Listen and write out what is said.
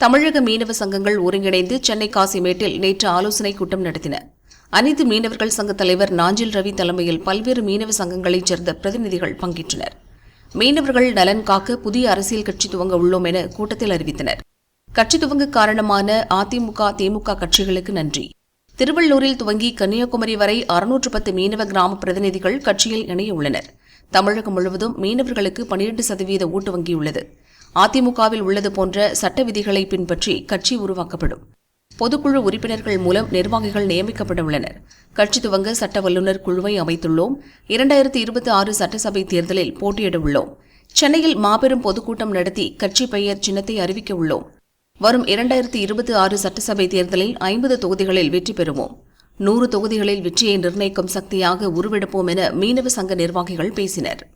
தமிழக மீனவ சங்கங்கள் ஒருங்கிணைந்து சென்னை காசிமேட்டில் நேற்று ஆலோசனைக் கூட்டம் நடத்தின. அனைத்து மீனவர்கள் சங்க தலைவர் நாஞ்சில் ரவி தலைமையில் பல்வேறு மீனவ சங்கங்களைச் சேர்ந்த பிரதிநிதிகள் பங்கேற்றனர். மீனவர்கள் நலன் காக்க புதிய அரசியல் கட்சி துவங்க உள்ளோம் என கூட்டத்தில் அறிவித்தனர். கட்சி துவங்க காரணமான அதிமுக திமுக கட்சிகளுக்கு நன்றி. திருவள்ளூரில் துவங்கி கன்னியாகுமரி வரை அறுநூற்று பத்து மீனவ கிராம பிரதிநிதிகள் கட்சியில் இணைய உள்ளனர். தமிழகம் முழுவதும் மீனவர்களுக்கு பனிரெண்டு சதவீத ஓட்டு வங்கியுள்ளது. அதிமுகவில் உள்ளது போன்ற சட்ட விதிகளை பின்பற்றி கட்சி உருவாக்கப்படும். பொதுக்குழு உறுப்பினர்கள் மூலம் நிர்வாகிகள் நியமிக்கப்பட உள்ளனர். கட்சி துவங்க சட்ட வல்லுநர் குழுவை அமைத்துள்ளோம். இரண்டாயிரத்தி இருபத்தி ஆறு சட்டசபை தேர்தலில் போட்டியிட உள்ளோம். சென்னையில் மாபெரும் பொதுக்கூட்டம் நடத்தி கட்சி பெயர் சின்னத்தை அறிவிக்க உள்ளோம். வரும் இரண்டாயிரத்தி இருபத்தி ஆறு சட்டசபை தேர்தலில் ஐம்பது தொகுதிகளில் வெற்றி பெறுவோம். நூறு தொகுதிகளில் வெற்றியை நிர்ணயிக்கும் சக்தியாக உருவெடுப்போம் என மீனவ சங்க நிர்வாகிகள் பேசினர்.